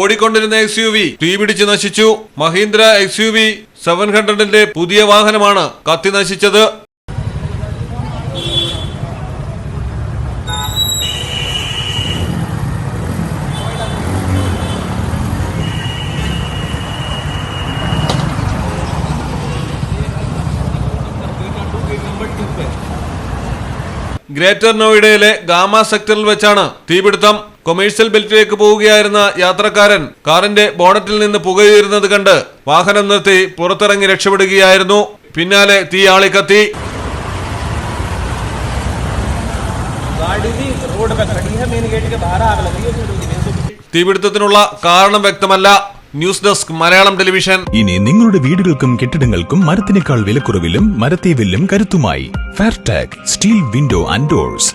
ഓടിക്കൊണ്ടിരുന്ന X U V തീപിടിച്ച് നശിച്ചു. Mahindra X U V seven ഹൺഡ്രഡിന്റെ പുതിയ വാഹനമാണ് കത്തി നശിച്ചത്. ഗ്രേറ്റർ നോയിഡയിലെ ഗാമ സെക്ടറിൽ വെച്ചാണ് തീപിടുത്തം. കൊമേഴ്സ്യൽ ബെൽറ്റിലേക്ക് പോവുകയായിരുന്ന യാത്രക്കാരൻ കാറിന്റെ ബോണറ്റിൽ നിന്ന് പുകയുയരുന്നത് കണ്ട് വാഹനം നിർത്തി പുറത്തിറങ്ങി രക്ഷപ്പെടുകയായിരുന്നു. പിന്നാലെ തീ ആളിക്കത്തി. തീപിടുത്തത്തിനുള്ള കാരണം വ്യക്തമല്ല. News desk Malayalam television. ഇനി നിങ്ങളുടെ വീടുകൾക്കും കെട്ടിടങ്ങൾക്കും മരത്തിനേക്കാൾ വിലക്കുറവിലും മരത്തെ വില്ലും കരുത്തുമായി. Fairtag steel window and doors